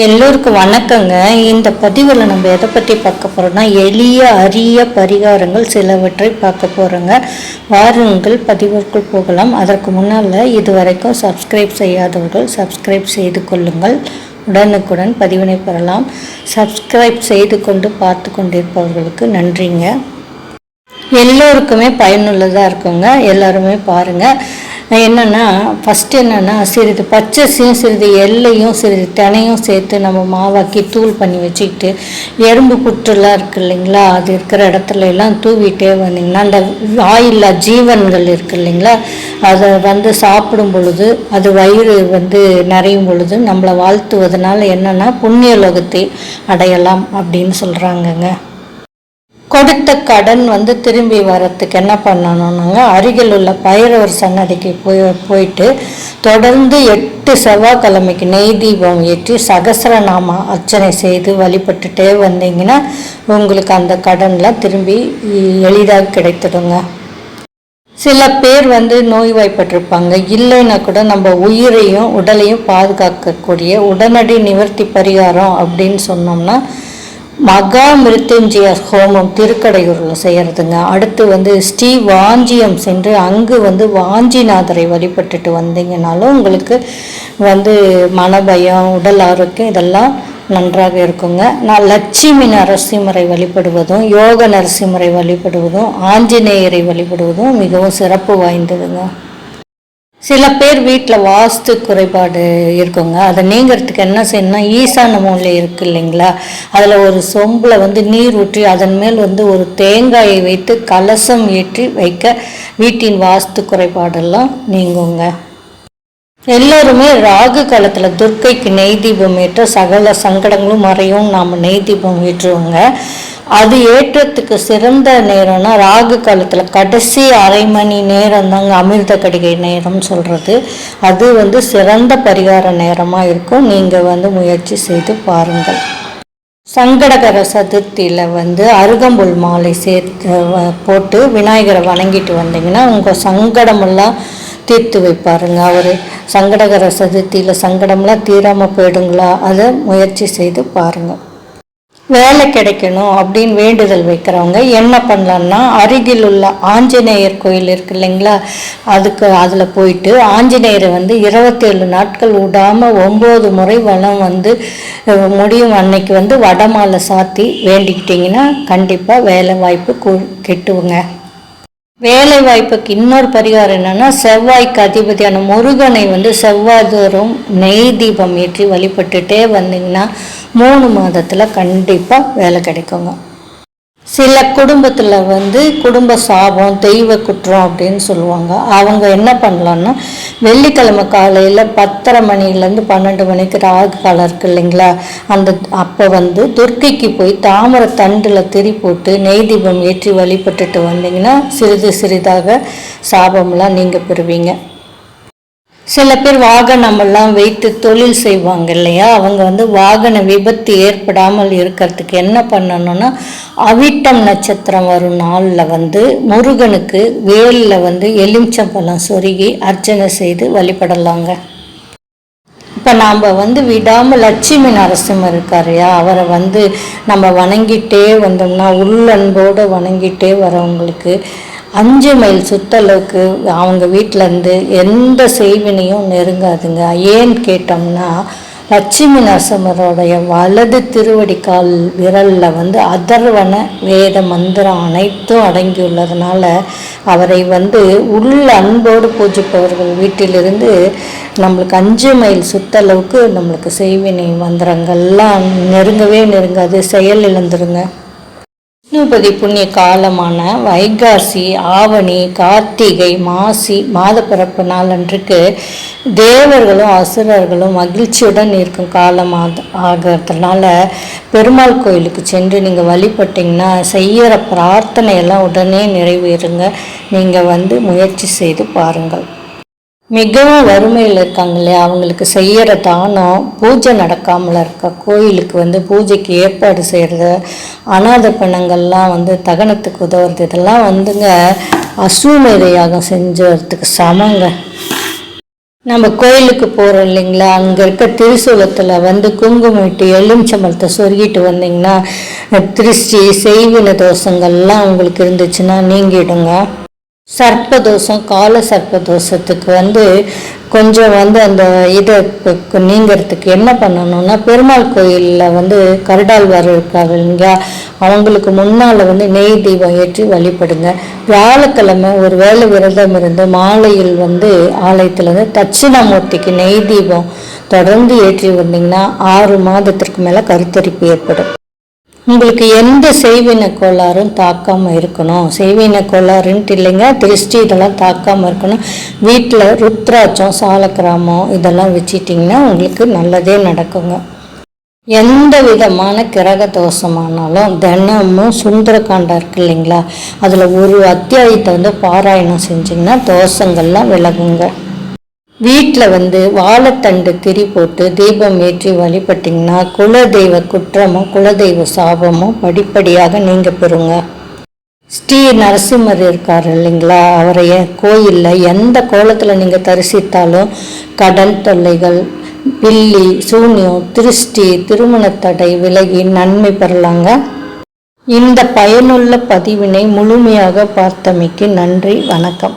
எல்லோருக்கும் வணக்கங்க. இந்த பதிவில் நம்ம எதை பற்றி பார்க்க போகிறோம்னா எளிய அரிய பரிகாரங்கள் சிலவற்றை பார்க்க போகிறோங்க வாருங்கள் பதிவிற்குள் போகலாம். அதற்கு முன்னால் இதுவரைக்கும் சப்ஸ்கிரைப் செய்யாதவர்கள் சப்ஸ்கிரைப் செய்து கொள்ளுங்கள். உடனுக்குடன் பதிவினை பெறலாம். சப்ஸ்கிரைப் செய்து கொண்டு பார்த்து கொண்டிருப்பவர்களுக்கு நன்றிங்க. எல்லோருக்குமே பயனுள்ளதாக இருக்குங்க. எல்லாருமே பாருங்கள் என்னென்னா ஃபஸ்ட்டு என்னென்னா சிறிது பச்சரிசியும் சிறிது எல்லையும் சிறிது தினையும் சேர்த்து நம்ம மாவாக்கி தூள் பண்ணி வச்சுக்கிட்டு எறும்பு புற்றுலாம் இருக்கு இல்லைங்களா? அது இருக்கிற இடத்துல எல்லாம் தூவிட்டே வந்தீங்கன்னா அந்த வாயில்லா ஜீவன்கள் இருக்கு இல்லைங்களா? அதை வந்து சாப்பிடும் பொழுது அது வயிறு வந்து நிறையும் பொழுது நம்மளை வாழ்த்துவதனால என்னென்னா புண்ணிய லோகத்தை அடையலாம் அப்படின்னு சொல்கிறாங்கங்க கொடுத்த கடன் வந்து திரும்பி வரத்துக்கு என்ன பண்ணணும்னாங்க அருகில் உள்ள பைரவர் சன்னதிக்கு போய் போயிட்டு தொடர்ந்து எட்டு செவ்வாய்க்கிழமைக்கு நெய் தீபம் ஏற்றி சகசரநாம அர்ச்சனை செய்து வழிபட்டுட்டே வந்தீங்கன்னா உங்களுக்கு அந்த கடன்லாம் திரும்பி எளிதாக கிடைத்துடுங்க. சில பேர் வந்து நோய்வாய்ப்பட்டிருப்பாங்க. இல்லைன்னா கூட நம்ம உயிரையும் உடலையும் பாதுகாக்கக்கூடிய உடனடி நிவர்த்தி பரிகாரம் அப்படின்னு சொன்னோம்னா மகா மிருத்யுஞ்சய ஹோமம் திருக்கடையூரில் செய்கிறதுங்க அடுத்து வந்து ஸ்ரீ வாஞ்சியம் சென்று அங்கு வந்து வாஞ்சிநாதரை வழிபட்டுட்டு வந்தீங்கனாலும் உங்களுக்கு வந்து மனபயம் உடல் ஆரோக்கியம் இதெல்லாம் நன்றாக இருக்குங்க. நான் லட்சுமி நரசிம்மரை வழிபடுவதும் யோக நரசிம்மரை வழிபடுவதும் ஆஞ்சநேயரை வழிபடுவதும் மிகவும் சிறப்பு வாய்ந்ததுங்க. சில பேர் வீட்டில் வாஸ்து குறைபாடு இருக்குங்க. அதை நீங்கிறதுக்கு என்ன செய்யணும்னா ஈசான மூலை இருக்கு இல்லைங்களா? அதில் ஒரு சொம்பில் வந்து நீர் ஊற்றி அதன் மேல் வந்து ஒரு தேங்காயை வைத்து கலசம் ஏற்றி வைக்க வீட்டின் வாஸ்து குறைபாடெல்லாம் நீங்குங்க. எல்லோருமே ராகு காலத்தில் துர்க்கைக்கு நெய் தீபம் ஏற்ற சகல சங்கடங்களும் மறையும். நாம் நெய் தீபம் ஏற்றுவோங்க. அது ஏற்றத்துக்கு சிறந்த நேரம்னா ராகு காலத்தில் கடைசி அரை மணி நேரம் தாங்க அமிர்த கடிகை நேரம் சொல்கிறது அது வந்து சிறந்த பரிகார நேரமாக இருக்கும். நீங்கள் வந்து முயற்சி செய்து பாருங்கள். சங்கடகர சதுர்த்தியில் வந்து அருகம்புல் மாலை சேர்த்து போட்டு விநாயகரை வணங்கிட்டு வந்தீங்கன்னா உங்கள் சங்கடமெல்லாம் தீர்த்து வைப்பாருங்க. அவர் சங்கடகர சதுர்த்தியில் சங்கடம்லாம் தீராமல் போயிடுங்களா? அதை முயற்சி செய்து பாருங்கள் வேலை கிடைக்கணும் அப்படின்னு வேண்டுதல் வைக்கிறவங்க என்ன பண்ணலான்னா அருகில் உள்ள ஆஞ்சநேயர் கோயில் இருக்கு இல்லைங்களா? அதுக்கு அதில் போயிட்டு ஆஞ்சநேயரை வந்து இருபத்தேழு நாட்கள் விடாமல் ஒம்பது முறை வளம் வந்து முடியும் அன்னைக்கு வந்து வடமாலை சாத்தி வேண்டிக்கிட்டிங்கன்னா கண்டிப்பாக வேலை வாய்ப்பு கு- வேலை வாய்ப்புக்கு இன்னொரு பரிகாரம் என்னன்னா செவ்வாய்க்கு அதிபதியான முருகனை வந்து செவ்வாய்தோறும் நெய் தீபம் ஏற்றி வழிபட்டுட்டே வந்தீங்கன்னா மூணு மாதத்தில் கண்டிப்பாக வேலை கிடைக்குங்க. சில குடும்பத்தில் வந்து குடும்ப சாபம் தெய்வ குற்றம் அப்படின்னு சொல்லுவாங்க. அவங்க என்ன பண்ணலான்னா வெள்ளிக்கிழமை காலையில் பத்தரை மணிலேருந்து பன்னெண்டு மணிக்கு ராகு காலம் இருக்கு இல்லைங்களா? அந்த அப்போ வந்து துர்க்கைக்கு போய் தாமரை தண்டில் திரி போட்டு நெய் தீபம் ஏற்றி வழிபட்டுட்டு வந்தீங்கன்னா சிறிது சிறிதாக சாபம்லாம் நீங்கள் பெறுவீங்க. சில பேர் வாகனமெல்லாம் வைத்து தொழில் செய்வாங்க இல்லையா? அவங்க வந்து வாகன விபத்து ஏற்படாமல் இருக்கிறதுக்கு என்ன பண்ணணும்னா அவிட்டம் நட்சத்திரம் வரும் நாளில் வந்து முருகனுக்கு வேலில் வந்து எலுமிச்சம்பழம் சொருகி அர்ச்சனை செய்து வழிபடலாங்க. இப்போ நாம் வந்து விடாமல் லட்சுமி நரசிம்மர் இருக்காருயா அவரை வந்து நம்ம வணங்கிட்டே வந்தோம்னா உள்ளன்போடு வணங்கிட்டே வரவங்களுக்கு அஞ்சு மைல் சுத்தளவுக்கு அவங்க வீட்டிலேருந்து எந்த செய்வினையும் நெருங்காதுங்க. ஏன்னு கேட்டோம்னா லட்சுமி நரசிம்மருடைய வலது திருவடிக்கால் விரலில் வந்து அதர்வன வேத மந்திரம் அனைத்தும் அடங்கியுள்ளதுனால அவரை வந்து உள்ள அன்போடு பூஜிப்பவர்கள் வீட்டிலிருந்து நம்மளுக்கு அஞ்சு மைல் சுத்தளவுக்கு நம்மளுக்கு செய்வினை மந்திரங்கள்லாம் நெருங்கவே நெருங்காது. செயல் இழந்துருங்க. விஷ்ணுபதி புண்ணிய காலமான வைகாசி ஆவணி கார்த்திகை மாசி மாதப்பிறப்பு நாளன்றுக்கு தேவர்களும் அசுரர்களும் மகிழ்ச்சியுடன் இருக்கும் காலம் ஆக- ஆகிறதுனால பெருமாள் கோயிலுக்கு சென்று நீங்கள் வழிபட்டிங்கன்னா செய்கிற பிரார்த்தனையெல்லாம் உடனே நிறைவேறுங்க. நீங்கள் வந்து முயற்சி செய்து பாருங்கள். மிகவும் வறுமையில் இருக்காங்க இல்லையா? அவங்களுக்கு செய்கிற தானம் பூஜை நடக்காமல் இருக்க கோயிலுக்கு வந்து பூஜைக்கு ஏற்பாடு செய்கிறது அனாதை பிணங்கள்லாம் வந்து தகனத்துக்கு உதவுறது இதெல்லாம் வந்துங்க அசூமேத யாகம் செஞ்சதுக்கு சமங்க. நம்ம கோயிலுக்கு போகிறோம் இல்லைங்களா? அங்கே இருக்க திருசூலத்தில் வந்து குங்குமிட்டு எலுமிச்சம்பழத்தை சொருகிட்டு வந்தீங்கன்னா திருஷ்டி செய்வின தோஷங்கள்லாம் உங்களுக்கு இருந்துச்சுன்னா நீங்கிடுங்க. சர்ப்பதோஷம் கால சர்ப்பதோஷத்துக்கு வந்து கொஞ்சம் வந்து அந்த இதை நீங்கிறதுக்கு என்ன பண்ணணும்னா பெருமாள் கோயிலில் வந்து கருடாழ்வார் இருக்காங்க இல்லைங்களா? அவங்களுக்கு முன்னால் வந்து நெய் தீபம் ஏற்றி வழிபடுங்க. வியாழக்கிழமை ஒரு வேலை விரதம் இருந்து மாலையில் வந்து ஆலயத்தில் வந்து தட்சிணாமூர்த்திக்கு நெய் தீபம் தொடர்ந்து ஏற்றி வந்தீங்கன்னா ஆறு மாதத்திற்கு மேலே கருத்தரிப்பு ஏற்படும். உங்களுக்கு எந்த செய்வின கோளாறும் தாக்காமல் இருக்கணும். செய்வின கோளாறுன்ட்டு இல்லைங்க திருஷ்டி இதெல்லாம் தாக்காமல் இருக்கணும். வீட்டில் ருத்ராட்சம் சாலக்கிராமம் இதெல்லாம் வச்சிட்டிங்கன்னா உங்களுக்கு நல்லதே நடக்குங்க. எந்த விதமான கிரக தோஷமானாலும் தினமும் சுந்தரகாண்டம் இருக்கு இல்லைங்களா? அதில் ஒரு அத்தியாயத்தை வந்து பாராயணம் செஞ்சிங்கன்னா தோஷங்கள்லாம் விலகுங்க. வீட்டில் வந்து வாழைத்தண்டு திரி போட்டு தீபம் ஏற்றி வழிபட்டிங்கன்னா குலதெய்வ குற்றமும் குலதெய்வ சாபமும் படிப்படியாக நீங்கள் பெறுங்க. ஸ்ரீ நரசிம்மர் இருக்கார் இல்லைங்களா? அவரைய கோயிலில் எந்த கோலத்தில் நீங்கள் தரிசித்தாலும் கடன் தொல்லைகள் பில்லி சூன்யம் திருஷ்டி திருமணத்தடை விலகி நன்மை பெறலாங்க. இந்த பயனுள்ள பதிவினை முழுமையாக பார்த்தமைக்கு நன்றி வணக்கம்.